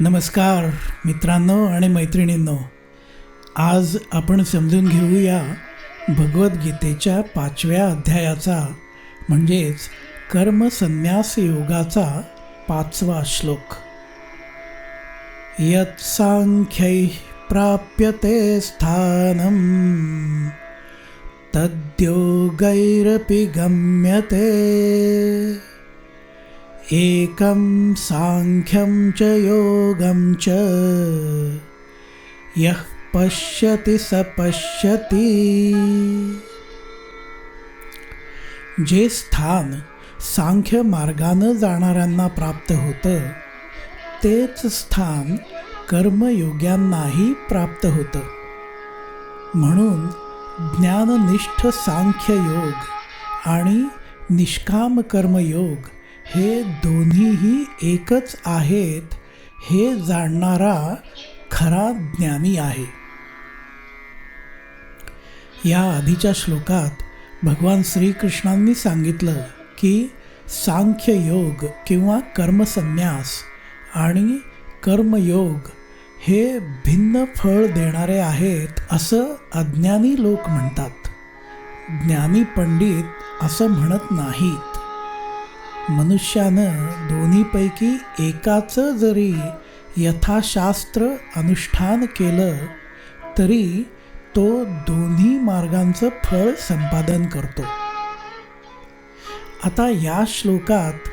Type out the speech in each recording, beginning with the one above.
नमस्कार मित्रांनो आणि मैत्रिणींनो. आज आपण समजून घेऊया भगवद्गीतेच्या पाचव्या अध्यायाचा म्हणजेच कर्मसन्यास योगाचा पाचवा श्लोक. यत्सांख्यै प्राप्यते स्थानं तद्योगैरपि गम्यते। एकं साङ्ख्यं च योगं च। यः पश्यति स पश्यति। जे स्थान सांख्य मार्गानं जाणाऱ्यांना प्राप्त होतं तेच स्थान कर्मयोग्यांनाही प्राप्त होतं. म्हणून ज्ञाननिष्ठ सांख्य योग आणि निष्काम कर्मयोग हे दोन्हीही एकच आहेत हे जाणणारा खरा ज्ञानी आहे. या आधीच्या श्लोकात भगवान श्रीकृष्णांनी सांगितलं की सांख्य योग किंवा कर्मसन्यास आणि कर्मयोग हे भिन्न फळ देणारे आहेत असं अज्ञानी लोक म्हणतात. ज्ञानी पंडित असं म्हणत नाहीत मनुष्यानं दोन्हीपैकी एकाचं जरी यथाशास्त्र अनुष्ठान केलं तरी तो दोन्ही मार्गांचं फळ संपादन करतो. आता या श्लोकात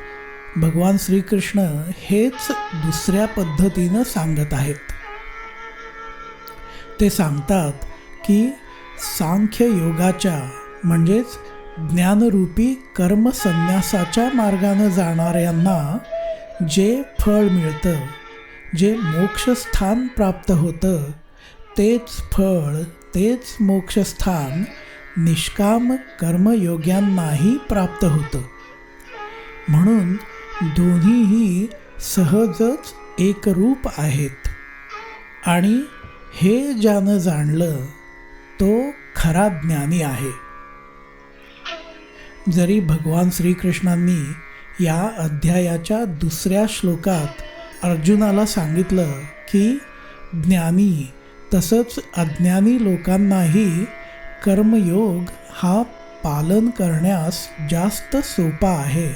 भगवान श्रीकृष्ण हेच दुसऱ्या पद्धतीनं सांगत आहेत. ते सांगतात की सांख्य योगाच्या म्हणजेच ज्ञानरूपी कर्मसन्यासाच्या मार्गानं जाणाऱ्यांना जे फळ मिळतं जे मोक्षस्थान प्राप्त होतं तेच फळ तेच मोक्षस्थान निष्काम कर्मयोग्यांनाही प्राप्त होतं. म्हणून दोन्हीही सहजच एकरूप आहेत. आणि हे ज्यानं जाणलं तो खरा ज्ञानी आहे. जरी भगवान श्रीकृष्णांनी या अध्यायाच्या दुसऱ्या श्लोकात अर्जुनाला सांगितलं की ज्ञानी तसंच अज्ञानी लोकांनाही कर्मयोग हा पालन करण्यास जास्त सोपा आहे.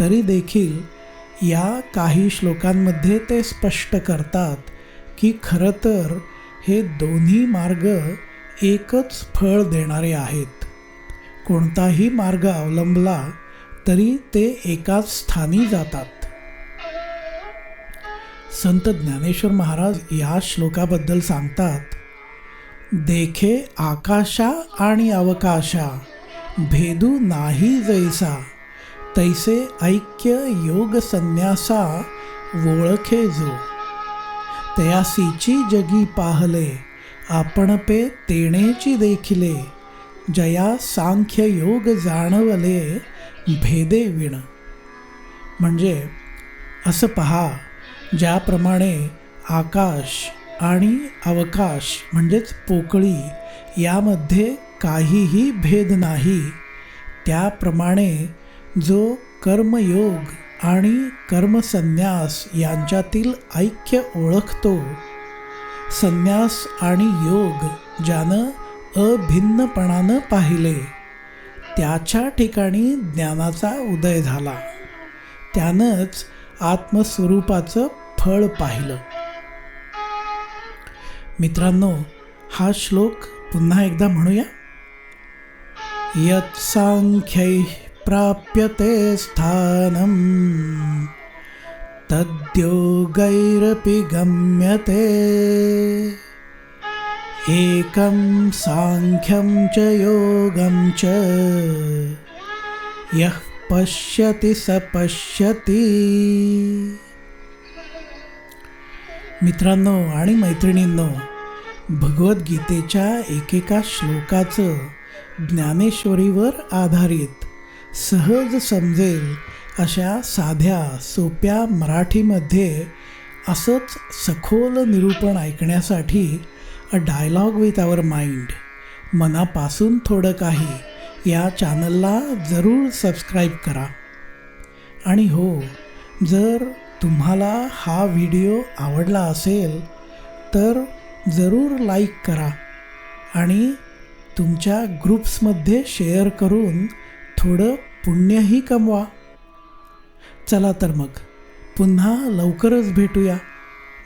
तरी देखील या काही श्लोकांमध्ये ते स्पष्ट करतात की खरं तर हे दोन्ही मार्ग एकच फळ देणारे आहेत. कोणताही मार्ग अवलंबला तरी ते एकाच स्थानी जातात. संत ज्ञानेश्वर महाराज या श्लोकाबद्दल सांगतात देखे आकाशा आणि अवकाशा भेदू नाही जैसा तैसे ऐक्य योग संन्यासा ओळखे जो. तयासीची जगी पाहले आपण पे तेणेची देखिले जया सांख्य योग जाणवले भेदे विण म्हणजे असं पहा ज्याप्रमाणे आकाश आणि अवकाश म्हणजेच पोकळी यामध्ये काहीही भेद नाही त्याप्रमाणे जो कर्मयोग आणि कर्मसन्यास यांच्यातील ऐक्य ओळखतो संन्यास आणि योग ज्यानं अभिन्नपणानं पाहिले. त्याच्या ठिकाणी ज्ञानाचा उदय झाला. त्यानंच आत्मस्वरूपाचं फळ पाहिलं. मित्रांनो हा श्लोक पुन्हा एकदा म्हणूया. यत्सांख्यै प्राप्यते स्थानं तद्योगैरपि गम्यते। एकं साङ्ख्यं च योगं च। यः पश्यति स पश्यति। मित्रांनो आणि मैत्रिणींनो भगवद्गीतेच्या एकेका श्लोकाचं ज्ञानेश्वरीवर आधारित सहज समजेल अशा साध्या सोप्या मराठीमध्ये असंच सखोल निरूपण ऐकण्यासाठी a dialogue with our mind मनापासून थोडं काही या चॅनलला जरूर सबस्क्राईब करा. आणि हो जर तुम्हाला हा व्हिडिओ आवडला असेल तर जरूर लाईक करा. आणि तुमच्या ग्रुप्समध्ये शेअर करून थोडं पुण्यही कमवा. चला तर मग पुन्हा लवकरच भेटूया.